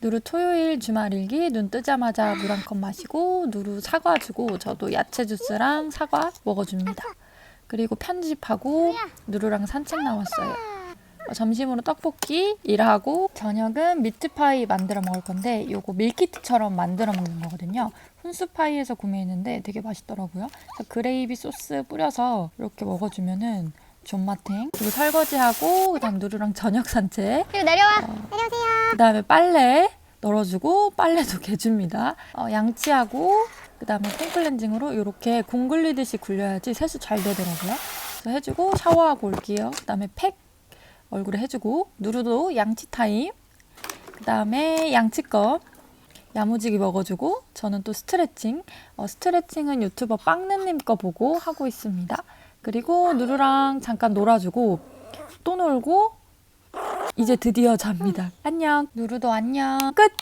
누루 토요일 주말 일기 눈 뜨자마자 물 한 컵 마시고 누루 사과 주고 저도 야채 주스랑 사과 먹어줍니다. 그리고 편집하고 누루랑 산책 나왔어요. 어, 점심으로 떡볶이 일하고 저녁은 미트파이 만들어 먹을 건데 요거 밀키트처럼 만들어 먹는 거거든요. 훈수파이에서 구매했는데 되게 맛있더라고요. 그래서 그레이비 소스 뿌려서 이렇게 먹어주면은 존맛탱 그리고 설거지하고 그다음 누루랑 저녁 산책 그리고 내려와. 어. 내려오세요. 그다음에 빨래 널어주고 빨래도 개줍니다. 어, 양치하고 그 다음에 폼클렌징으로 이렇게 공 굴리듯이 굴려야지 세수 잘 되더라고요. 그래서 해주고 샤워하고 올게요. 그 다음에 팩 얼굴에 해주고 누르도 양치 타임. 그 다음에 양치껌 야무지게 먹어주고 저는 또 스트레칭. 어, 스트레칭은 유튜버 빵느님 거 보고 하고 있습니다. 그리고 누르랑 잠깐 놀아주고 또 놀고 이제 드디어 잡니다. 안녕. 누르도 안녕. 끝!